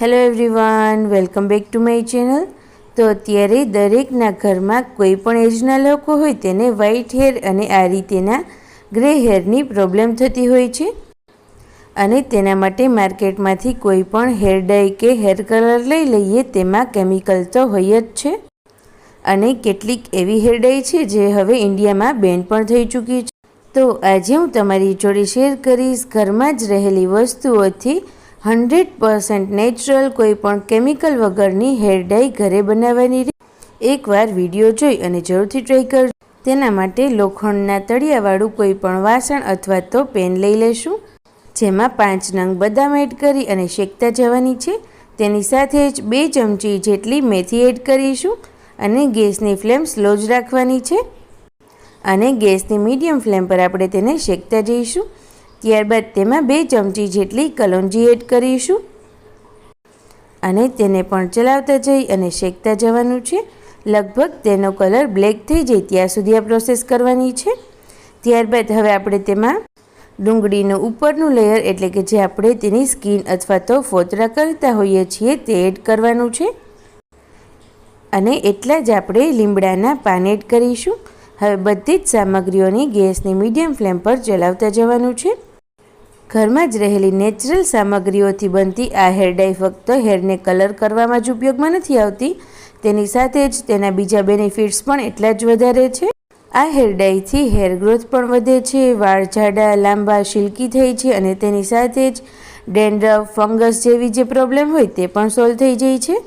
Hello everyone welcome back to my channel તો અત્યારે દરેકના ઘરમાં કોઈ પણ એજના લોકો હોય તેને વ્હાઇટ હેર અને આ રીતેના ગ્રે હેરની પ્રોબ્લેમ થતી હોય છે. અને તેના માટે માર્કેટમાંથી કોઈ પણ હેર ડાય કે હેર કલર લઈ લઈએ તેમાં કેમિકલ તો હોય જ છે. અને કેટલીક એવી હેર ડાય છે જે હવે ઇન્ડિયામાં બેન પણ થઈ ચૂકી છે. તો આજે હું તમારી જોડે શેર કરીશ ઘરમાં જ રહેલી વસ્તુઓથી હન્ડ્રેડ પર્સન્ટ નેચરલ કોઈ પણ કેમિકલ વગરની હેર ડાય ઘરે બનાવવાની રીત. એકવાર વીડિયો જોઈ અને જરૂરથી ટ્રાય કરજો. તેના માટે લોખંડના તળિયાવાળું કોઈ પણ વાસણ અથવા તો પેન લઈ લેશું. જેમાં પાંચ નંગ બદામ એડ કરી અને શેકતા જવાની છે. તેની સાથે જ બે ચમચી જેટલી મેથી એડ કરીશું અને ગેસની ફ્લેમ સ્લો જ રાખવાની છે. અને ગેસની મીડિયમ ફ્લેમ પર આપણે તેને શેકતા જઈશું. ત્યારબાદ તેમાં બે ચમચી જેટલી કલોંજી એડ કરીશું. અને તેને પણ ચલાવતા જઈ અને શેકતા જવાનું છે. લગભગ તેનો કલર બ્લેક થઈ જાય ત્યાં સુધી આ પ્રોસેસ કરવાની છે. ત્યારબાદ હવે આપણે તેમાં ડુંગળીનું ઉપરનું લેયર એટલે કે જે આપણે તેની સ્કીન અથવા તો ફોતરા કરતા હોઈએ છીએ તે એડ કરવાનું છે. અને એટલા જ આપણે લીમડાના પાન એડ કરીશું. હવે બધી જ સામગ્રીઓની ગેસની મીડિયમ ફ્લેમ પર ચલાવતા જવાનું છે. ઘરમાં જ રહેલી નેચરલ સામગ્રીઓથી બનતી આ હેર ડાય ફક્ત હેરને કલર કરવામાં જ ઉપયોગમાં નથી આવતી. તેની સાથે જ તેના બીજા બેનિફિટ્સ પણ એટલા જ વધારે છે. આ હેર ડાયથી હેર ગ્રોથ પણ વધે છે, વાળ જાડા, લાંબા, શિલ્કી થઈ છે અને તેની સાથે જ ડેન્ડ્રફ, ફંગસ જેવી જે પ્રોબ્લેમ હોય તે પણ સોલ્વ થઈ જાય છે.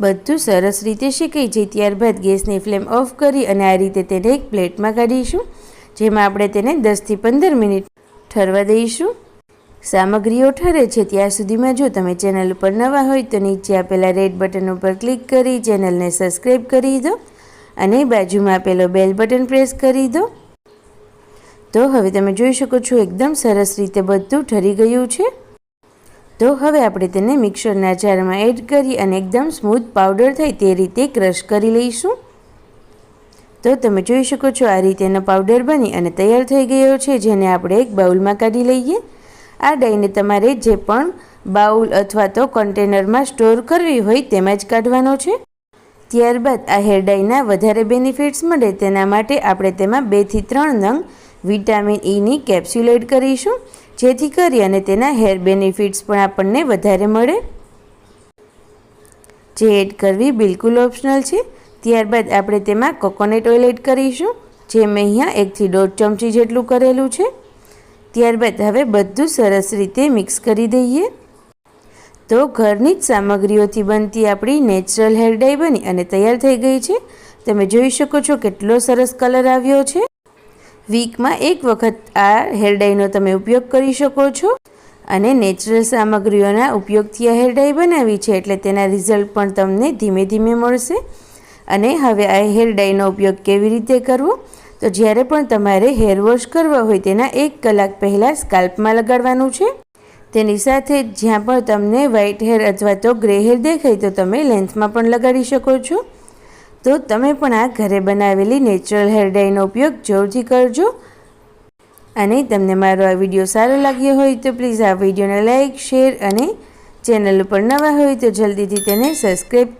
બધું સરસ રીતે શેકાઈ જાય ત્યારબાદ ગેસની ફ્લેમ ઓફ કરી અને આ રીતે તેને એક પ્લેટમાં કાઢીશું, જેમાં આપણે તેને દસથી પંદર મિનિટ ઠરવા દઈશું સામગ્રીઓ ઠરે છે, ત્યાં સુધીમાં જો તમે ચેનલ ઉપર નવા હોય તો નીચે આપેલા રેડ બટન ઉપર ક્લિક કરી ચેનલને સબસ્ક્રાઈબ કરી દો અને બાજુમાં આપેલો બેલ બટન પ્રેસ કરી દો. તો હવે તમે જોઈ શકો છો, એકદમ સરસ રીતે બધું ઠરી ગયું છે. તો હવે આપણે તેને મિક્સરના જારમાં એડ કરી અને એકદમ સ્મૂથ પાવડર થાય તે રીતે ક્રશ કરી લઈશું. તો તમે જોઈ શકો છો, આ રીતેનો પાવડર બની અને તૈયાર થઈ ગયો છે, જેને આપણે એક બાઉલમાં કાઢી લઈએ. આ ડાઈને તમારે જે પણ બાઉલ અથવા તો કન્ટેનરમાં સ્ટોર કરવી હોય તેમાં જ કાઢવાનો છે. ત્યારબાદ આ હેર ડાયના વધારે બેનિફિટ્સ મળે, તેના માટે આપણે તેમાં બેથી ત્રણ નંગ વિટામિન ઈની કેપ્સ્યુલ કરીશું, જેથી કરી અને તેના હેર બેનિફિટ્સ પણ આપણને વધારે મળે. જે એડ કરવી બિલકુલ ઓપ્શનલ છે. ત્યારબાદ આપણે તેમાં કોકોનટ ઓઇલ એડ કરીશું, જે મેં અહીંયા એકથી દોઢ ચમચી જેટલું કરેલું છે. ત્યારબાદ હવે બધું સરસ રીતે મિક્સ કરી દઈએ. તો ઘરની જ સામગ્રીઓથી બનતી આપણી નેચરલ હેર ડાય બની અને તૈયાર થઈ ગઈ છે. તમે જોઈ શકો છો કેટલો સરસ કલર આવ્યો છે. વીકમાં એક વખત આ હેર ડાયનો તમે ઉપયોગ કરી શકો છો. અને નેચરલ સામગ્રીઓના ઉપયોગથી આ હેર ડાય બનાવી છે, એટલે તેના રિઝલ્ટ પણ તમને ધીમે ધીમે મળશે. અને હવે આ હેર ડાયનો ઉપયોગ કેવી રીતે કરવો? તો જ્યારે પણ તમારે હેર વોશ કરવા હોય તેના એક કલાક પહેલાં સ્કાલ્પમાં લગાડવાનું છે. તેની સાથે જ્યાં પણ તમને વ્હાઇટ હેર અથવા તો ગ્રે હેર દેખાય તો તમે લેન્થમાં પણ લગાડી શકો છો. તો તમે પણ આ ઘરે બનાવેલી નેચરલ હેર ડાયનો ઉપયોગ જરૂરથી કરજો. અને તમને મારો આ વીડિયો સારો લાગ્યો હોય તો પ્લીઝ આ વિડીયોને લાઇક, શેર અને ચેનલ ઉપર નવા હોય તો જલ્દીથી તેને સબસ્ક્રાઈબ